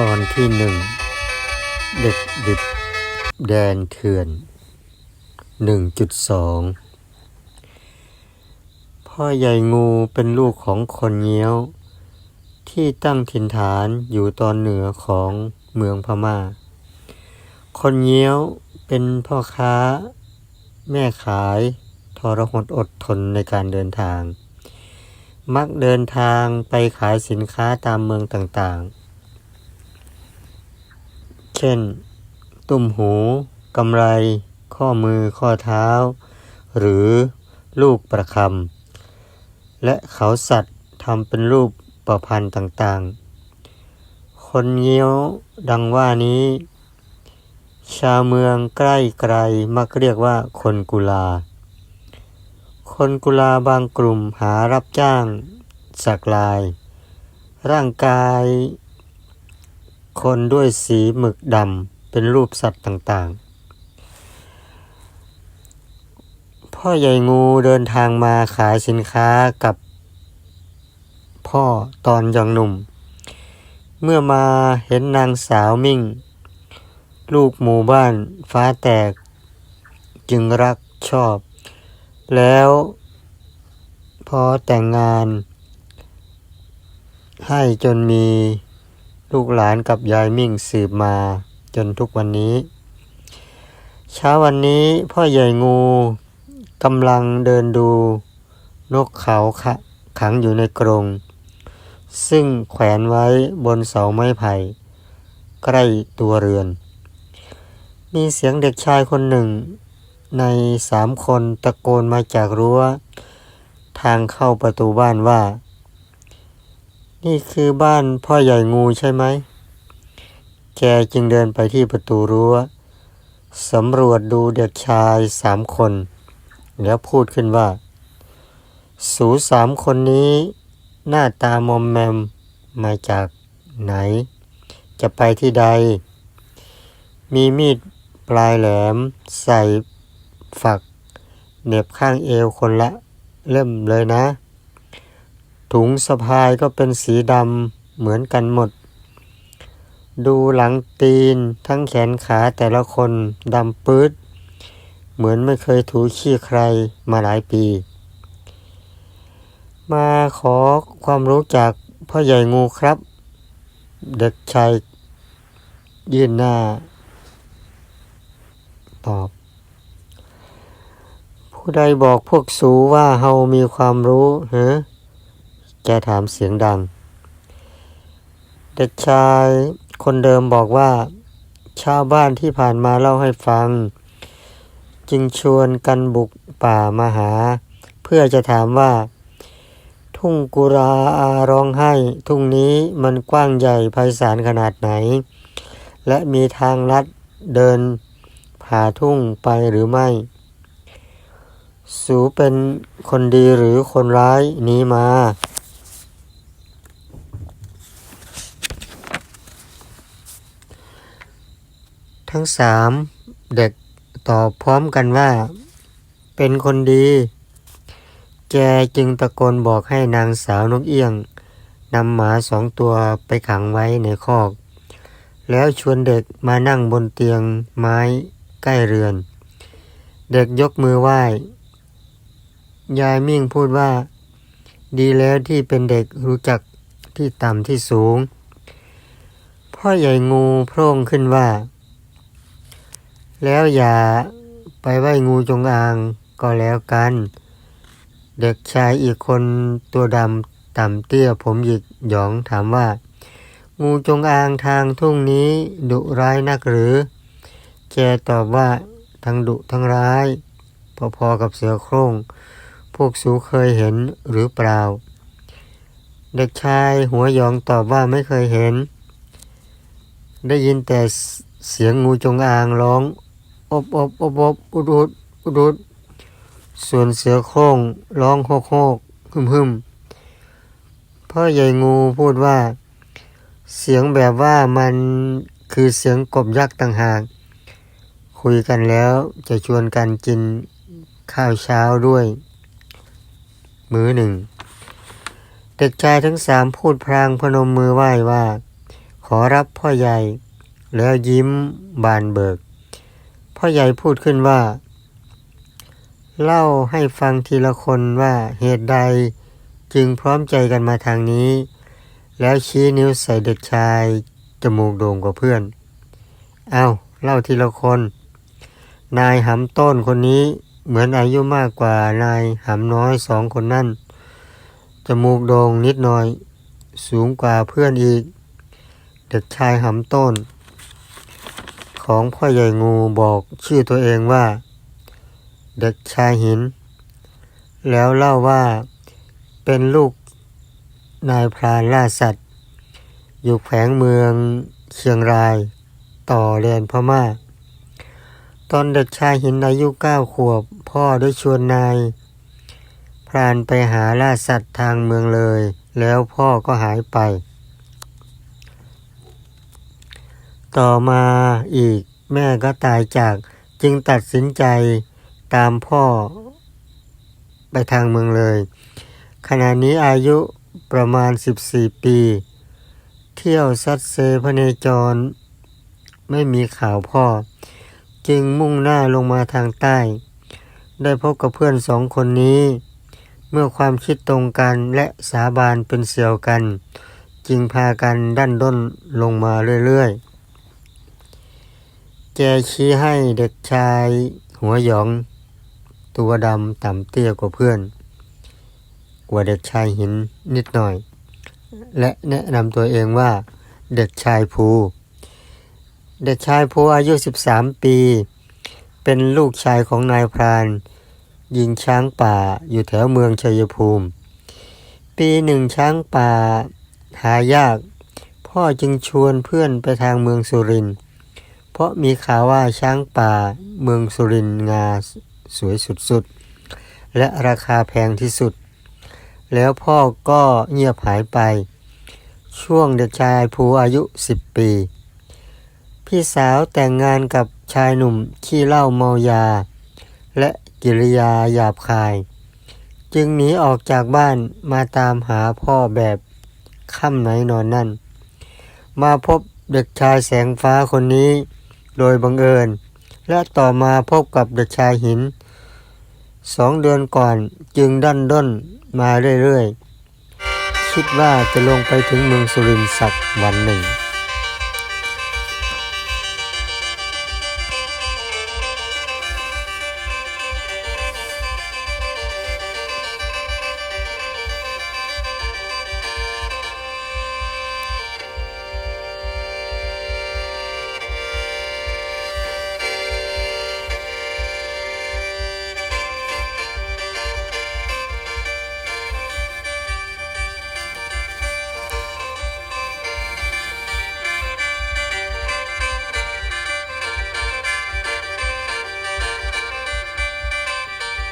ตอนที่หนึ่ง เด็กดิบ แดนเถื่อน 1.2 พ่อใหญ่งูเป็นลูกของคนเงี้ยว ที่ตั้งถิ่นฐานอยู่ตอนเหนือของเมืองพมา่า คนเงี้ยวเป็นพ่อค้า แม่ขายทรหดอดทนในการเดินทาง มักเดินทางไปขายสินค้าตามเมืองต่างๆ เช่น ตุ้มหูกำไร ข้อมือข้อเท้า หรือลูกประคำและเขาสัตว์ทำเป็นรูปประพันธ์ต่างๆ คนเงี้ยวดังว่านี้ ชาวเมืองใกล้ไกลมักเรียกว่าคนกุลา คนกุลาบางกลุ่มหารับจ้างสักลาย ร่างกาย คนด้วยสีหมึกดำเป็นรูปสัตว์ต่างๆ พ่อใหญ่งูเดินทางมาขายสินค้ากับ พ่อตอนยังหนุ่ม เมื่อมาเห็นนางสาวมิ่ง ลูกหมู่บ้านฟ้าแตก จึงรักชอบ แล้วพอแต่งงานให้จนมี ลูกหลานกับยายมิ่งสืบมาจนทุกวันนี้ เช้าวันนี้พ่อใหญ่งูกำลังเดินดูนกเขาขะขังอยู่ในกรง ซึ่งแขวนไว้บนเสาไม้ไผ่ ใกล้ตัวเรือน มีเสียงเด็กชายคนหนึ่ง ในสามคนตะโกนมาจากรั้ว ทางเข้าประตูบ้านว่า นี่คือบ้านพ่อใหญ่งูใช่ไหม แกจึงเดินไปที่ประตูรั้วสำรวจดูเด็กชายสามคน แล้วพูดขึ้นว่า สูสามคนนี้หน้าตามอมแมมมาจากไหน จะไปที่ใด มีมีดปลายแหลม ใส่ฝักเหน็บข้างเอวคนละเล่มเลยนะ ถุงสะพายก็เป็นสีดำเหมือนกันหมด ดูหลังตีนทั้งแขนขาแต่ละคนดำปื๊ด เหมือนไม่เคยถูขี้ใครมาหลายปี มาขอความรู้จากพ่อใหญ่งูครับ เด็กชายยื่นหน้า ตอบ ผู้ใดบอกพวกสูว่าเฮามีความรู้เฮะ แกถามเสียงดัง เด็กชายคนเดิมบอกว่า ชาวบ้านที่ผ่านมาเล่าให้ฟัง จึงชวนกันบุกป่ามาหา เพื่อจะถามว่า ทุ่งกุราอาร้องไห้ ทุ่งนี้มันกว้างใหญ่ไพศาลขนาดไหน และมีทางลัดเดินผ่าทุ่งไปหรือไม่ สูเป็นคนดีหรือคนร้ายนี้มา ทั้งสามเด็กตอบพร้อมกันว่า เป็นคนดี แกจึงตะโกนบอกให้นางสาวนกเอี้ยงนำหมาสองตัวไปขังไว้ในคอก แล้วชวนเด็กมานั่งบนเตียงไม้ใกล้เรือน เด็กยกมือไหว้ ยายมิ่งพูดว่า ดีแล้วที่เป็นเด็กรู้จักที่ต่ำที่สูง พ่อใหญ่งูโพร่งขึ้นว่า แล้วอย่าไปไหว้งูจงอางก็แล้วกัน เด็กชายอีกคนตัวดำต่ำเตี้ยผมหยิกหยองถามว่า งูจงอางทางทุ่งนี้ดุร้ายนักหรือ แกตอบว่าทั้งดุทั้งร้าย พอๆกับเสือโคร่ง พวกสูเคยเห็นหรือเปล่า เด็กชายหัวหยองตอบว่าไม่เคยเห็น ได้ยินแต่เสียงงูจงอางร้อง อบอบอบอบอุดอุดอุดอุดส่วนเสือโคร่งร้องโฮกโฮกหึมหึมพ่อใหญ่งูพูดว่า เสียงแบบว่ามันคือเสียงกบยักษ์ต่างหาก คุยกันแล้วจะชวนกันกินข้าวเช้าด้วย มื้อหนึ่ง เด็กชายทั้งสามพูดพรางพนมมือไหว้ว่า ขอรับพ่อใหญ่ แล้วยิ้มบานเบิก พ่อใหญ่พูดขึ้นว่า เล่าให้ฟังทีละคนว่าเหตุใดจึงพร้อมใจกันมาทางนี้ แล้วชี้นิ้วใส่เด็กชาย จมูกโด่งกว่าเพื่อน เอาเล่าทีละคน นายหำต้นคนนี้เหมือนอายุมากกว่านายหำน้อยสองคนนั่น จมูกโด่งนิดหน่อย สูงกว่าเพื่อนอีก เด็กชายหำต้น ของพ่อใหญ่งูบอกชื่อตัวเองว่า เด็กชายหิน แล้วเล่าว่าเป็นลูกนายพรานล่าสัตว์ อยู่แขวงเมืองเชียงรายต่อแดนพม่า ตอนเด็กชายหินอายุเก้าขวบ พ่อได้ชวนนาย พรานไปหาล่าสัตว์ทางเมืองเลย แล้วพ่อก็หายไป ต่อมาอีกแม่ก็ตายจากจึงตัดสินใจตามพ่อไปทางเมืองเลย ขณะนี้อายุประมาณ 14 ปี เที่ยวซัดเซพเนจร ไม่มีข่าวพ่อ จึงมุ่งหน้าลงมาทางใต้ ได้พบกับเพื่อนสองคนนี้ เมื่อความคิดตรงกันและสาบานเป็นเสี่ยวกัน จึงพากันดันด้นลงมาเรื่อยๆ แกชี้ให้เด็กชายหัวหยอง ตัวดำต่ำเตี้ยกว่าเพื่อน กว่าเด็กชายหินนิดหน่อย และแนะนำตัวเองว่าเด็กชายภู เด็กชายภูอายุ 13 ปี เป็นลูกชายของนายพราน ยิงช้างป่าอยู่แถวเมืองชัยภูมิ ปีหนึ่งช้างป่าหายาก พ่อจึงชวนเพื่อนไปทางเมืองสุรินทร์ เพราะมีข่าวว่าช้างป่าเมืองสุรินทร์งาสวยสุดๆ และราคาแพงที่สุด แล้วพ่อก็เงียบหายไป ช่วงเด็กชายภูอายุ 10 ปี พี่สาวแต่งงานกับชายหนุ่มขี้เหล้าเมายา และกิริยาหยาบคาย จึงหนีออกจากบ้านมาตามหาพ่อแบบค่ำไหนนอนนั่น มาพบเด็กชายแสงฟ้าคนนี้ โดยบังเอิญ และต่อมาพบกับเด็กชายหิน สองเดือนก่อนจึงดันด้นมาเรื่อยๆ คิดว่าจะลงไปถึงเมืองสุรินทร์สักวันหนึ่ง